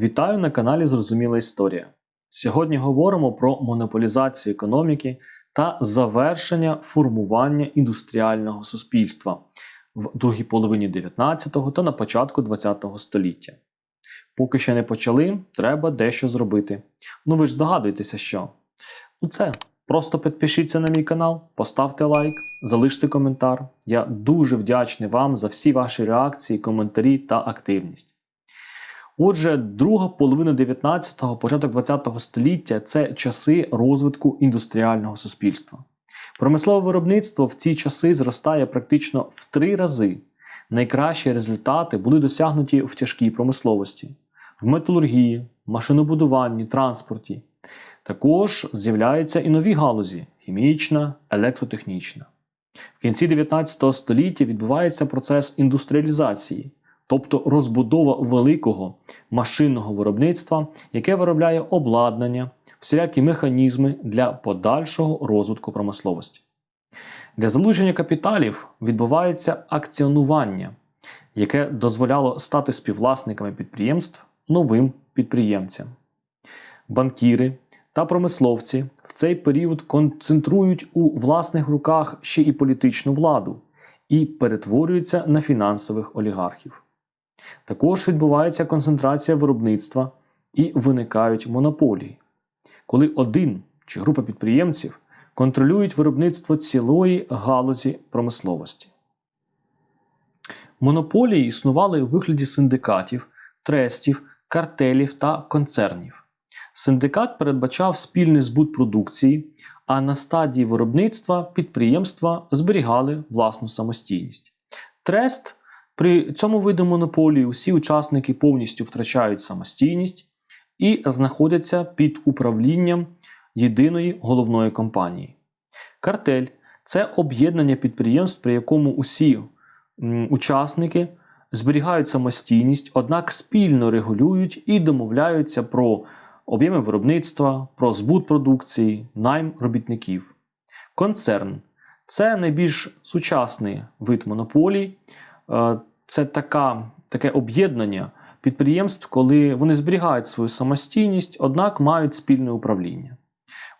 Вітаю на каналі Зрозуміла Історія. Сьогодні говоримо про монополізацію економіки та завершення формування індустріального суспільства в другій половині 19-го та на початку 20 століття. Поки ще не почали, треба дещо зробити. Ну ви ж здогадуєтеся, що. Ну це просто підпишіться на мій канал, поставте лайк, залиште коментар. Я дуже вдячний вам за всі ваші реакції, коментарі та активність. Отже, друга половина 19-го, початок 20-го століття це часи розвитку індустріального суспільства. Промислове виробництво в ці часи зростає практично в три рази. Найкращі результати були досягнуті в тяжкій промисловості, в металургії, машинобудуванні, транспорті. Також з'являються і нові галузі хімічна, електротехнічна. В кінці 19 століття відбувається процес індустріалізації, тобто розбудова великого машинного виробництва, яке виробляє обладнання, всілякі механізми для подальшого розвитку промисловості. Для залучення капіталів відбувається акціонування, яке дозволяло стати співвласниками підприємств новим підприємцям. Банкіри та промисловці в цей період концентрують у власних руках ще і політичну владу і перетворюються на фінансових олігархів. Також відбувається концентрація виробництва і виникають монополії, коли один чи група підприємців контролюють виробництво цілої галузі промисловості. Монополії існували у вигляді синдикатів, трестів, картелів та концернів. Синдикат передбачав спільний збут продукції, а на стадії виробництва підприємства зберігали власну самостійність. Трест при цьому виду монополії усі учасники повністю втрачають самостійність і знаходяться під управлінням єдиної головної компанії. Картель це об'єднання підприємств, при якому усі учасники зберігають самостійність, однак спільно регулюють і домовляються про об'єми виробництва, про збут продукції, найм робітників. Концерн це найбільш сучасний вид монополій. Це така, таке об'єднання підприємств, коли вони зберігають свою самостійність, однак мають спільне управління.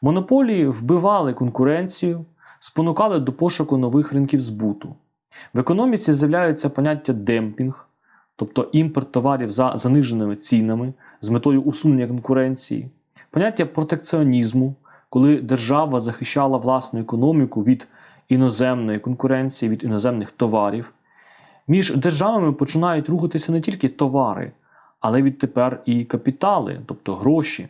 Монополії вбивали конкуренцію, спонукали до пошуку нових ринків збуту. В економіці з'являється поняття демпінг, тобто імпорт товарів за заниженими цінами з метою усунення конкуренції, поняття протекціонізму, коли держава захищала власну економіку від іноземної конкуренції, від іноземних товарів. Між державами починають рухатися не тільки товари, але відтепер і капітали, тобто гроші.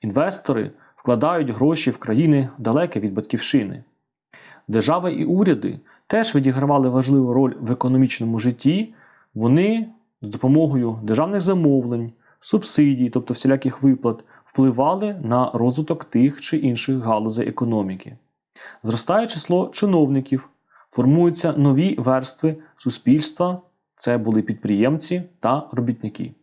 Інвестори вкладають гроші в країни далекі від батьківщини. Держави і уряди теж відігравали важливу роль в економічному житті. Вони з допомогою державних замовлень, субсидій, тобто всіляких виплат, впливали на розвиток тих чи інших галузей економіки. Зростає число чиновників, формуються нові верстви суспільства, це були підприємці та робітники.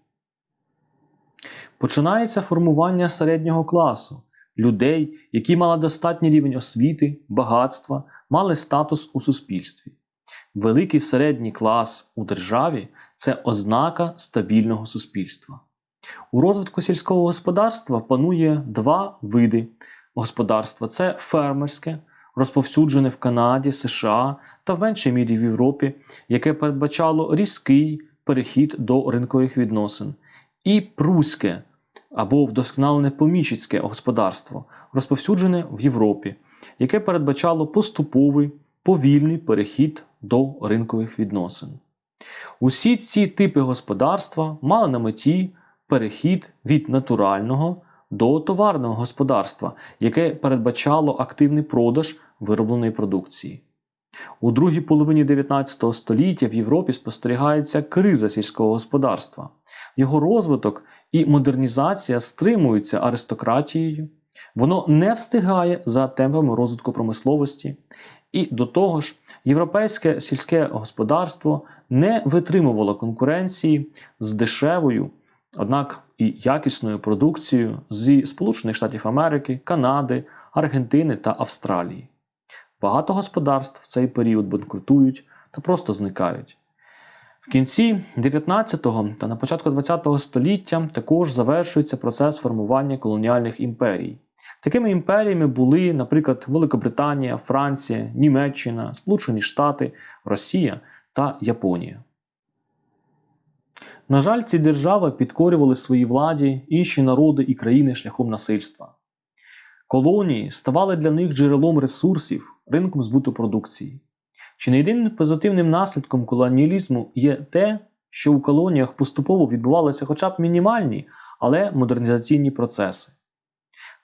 Починається формування середнього класу, людей, які мали достатній рівень освіти, багатства, мали статус у суспільстві. Великий середній клас у державі це ознака стабільного суспільства. У розвитку сільського господарства панує два види господарства: це фермерське, розповсюджене в Канаді, США та в меншій мірі в Європі, яке передбачало різкий перехід до ринкових відносин, і пруське або вдосконалене поміщицьке господарство, розповсюджене в Європі, яке передбачало поступовий повільний перехід до ринкових відносин. Усі ці типи господарства мали на меті перехід від натурального до товарного господарства, яке передбачало активний продаж виробленої продукції. У другій половині 19 століття в Європі спостерігається криза сільського господарства. Його розвиток і модернізація стримуються аристократією, воно не встигає за темпами розвитку промисловості. І до того ж, європейське сільське господарство не витримувало конкуренції з дешевою, однак і якісною продукцією зі Сполучених Штатів Америки, Канади, Аргентини та Австралії. Багато господарств в цей період банкрутують та просто зникають. В кінці 19-го та на початку 20-го століття також завершується процес формування колоніальних імперій. Такими імперіями були, наприклад, Великобританія, Франція, Німеччина, Сполучені Штати, Росія та Японія. На жаль, ці держави підкорювали своїй владі інші народи і країни шляхом насильства. Колонії ставали для них джерелом ресурсів, ринком збуту продукції. Чи не єдиним позитивним наслідком колоніалізму є те, що у колоніях поступово відбувалися хоча б мінімальні, але модернізаційні процеси.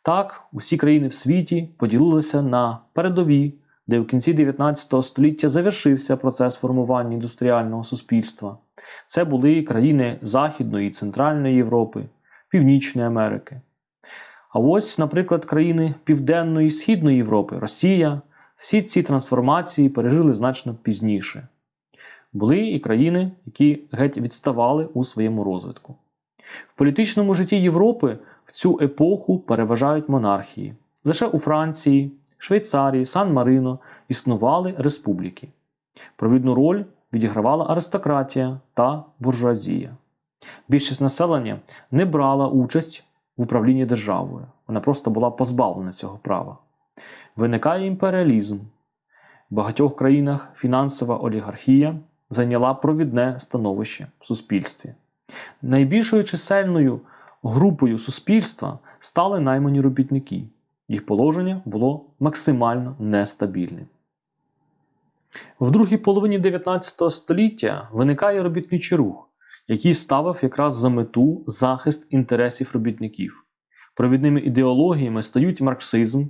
Так, усі країни в світі поділилися на передові, де у кінці 19 століття завершився процес формування індустріального суспільства. Це були країни Західної і Центральної Європи, Північної Америки. А ось, наприклад, країни Південної і Східної Європи, Росія, всі ці трансформації пережили значно пізніше. Були і країни, які геть відставали у своєму розвитку. В політичному житті Європи в цю епоху переважають монархії. Лише у Франції, Швейцарії, Сан-Марино існували республіки. Провідну роль відігравала аристократія та буржуазія. Більшість населення не брала участь в управлінні державою, вона просто була позбавлена цього права. Виникає імперіалізм. В багатьох країнах фінансова олігархія зайняла провідне становище в суспільстві. Найбільшою чисельною групою суспільства стали наймані робітники. Їх положення було максимально нестабільним. В другій половині 19 століття виникає робітничий рух, який ставив якраз за мету захист інтересів робітників. Провідними ідеологіями стають марксизм,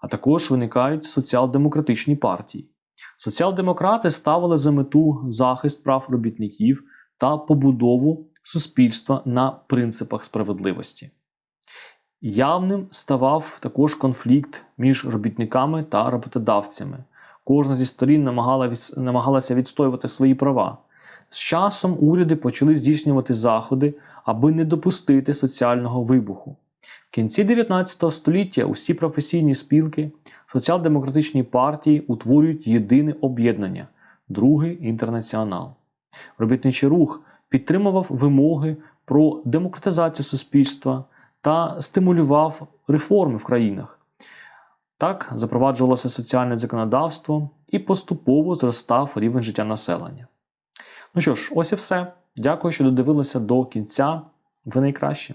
а також виникають соціал-демократичні партії. Соціал-демократи ставили за мету захист прав робітників та побудову суспільства на принципах справедливості. Явним ставав також конфлікт між робітниками та роботодавцями. Кожна зі сторін намагалася відстоювати свої права. З часом уряди почали здійснювати заходи, аби не допустити соціального вибуху. В кінці 19 століття усі професійні спілки, соціал-демократичні партії утворюють єдине об'єднання Другий інтернаціонал. Робітничий рух підтримував вимоги про демократизацію суспільства та стимулював реформи в країнах. Так запроваджувалося соціальне законодавство і поступово зростав рівень життя населення. Ну що ж, ось і все. Дякую, що додивилися до кінця. Ви найкращі.